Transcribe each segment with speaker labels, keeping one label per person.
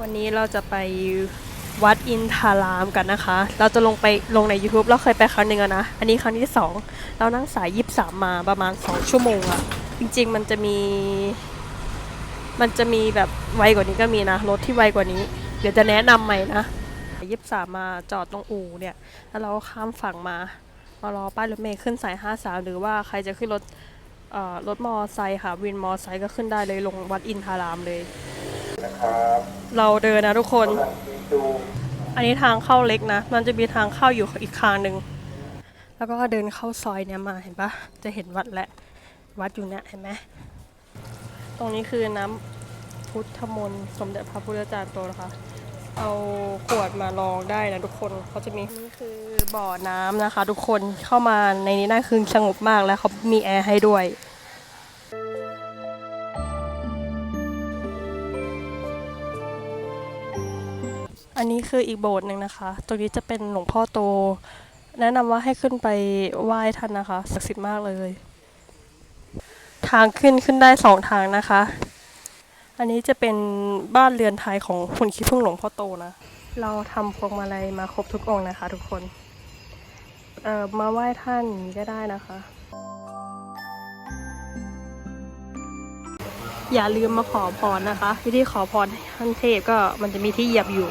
Speaker 1: วันนี้เราจะไปวัดอินทารามกันนะคะ เราจะลงไปลงใน YouTube เราเคยไปครั้งหนึ่งอะนะ อันนี้ครั้งที่สองเรานั่งสายยิบสามมาประมาณ 2 ชั่วโมงอะจริง ๆ มันจะมี มันจะมีแบบไวกว่านี้ก็มีนะ รถที่ไวกว่านี้ เดี๋ยวจะแนะนำใหม่นะยิบสามมาจอดตรงอู่เนี่ย แล้วเราข้ามฝั่งมามารอป้ายรถเมล์ขึ้นสาย 53 หรือว่าใครจะขึ้นรถรถมอไซค์ค่ะวินมอไซค์ก็ขึ้นได้เลยลงวัดอินทารามเลย เราเดินนะทุกคน อันนี้ทางเข้าเล็กนะ มันจะมีทางเข้าอยู่อีกทางหนึ่ง แล้วก็เดินเข้าซอยเนี่ยมาเห็นปะจะเห็นวัดแหละ วัดอยู่เนี่ยเห็นไหม ตรงนี้คือน้ำพุทธมนต์สมเด็จพระพุทธจารย์โตนะคะ เอาขวดมาลองได้นะทุกคนเขาจะมี นี่คือบ่อน้ำนะคะ ทุกคน เข้ามาในนี้ได้คือสงบมากแล้วเขามีแอร์ให้ด้วย อันนี้คืออีกโบสถ์หนึ่งนะคะ ตรงนี้จะเป็นหลวงพ่อโต แนะนำว่าให้ขึ้นไปไหว้ท่านนะคะ ศักดิ์สิทธิ์มากเลย ทางขึ้นขึ้นได้สองทางนะคะ อันนี้จะเป็นบ้านเรือนไทยของคุณคิดพึ่งหลวงพ่อโตนะ เราทำพวงมาลัยมาครบทุกองค์นะคะ ทุกคน เอ่อมาไหว้ท่านก็ได้นะคะ อย่าลืมมาขอพรนะคะ วิธีขอพรท่านเทพก็มันจะมีที่เหยียบอยู่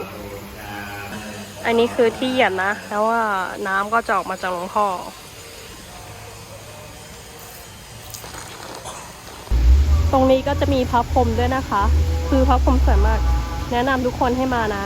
Speaker 1: อันนี้คือที่เหยียบนะ แล้วว่าน้ำก็จะออกมาจากหลวงพ่อตรงนี้ก็จะมีพระพรมด้วยนะคะ คือพระพรมสวยมาก แนะนำทุกคนให้มานะ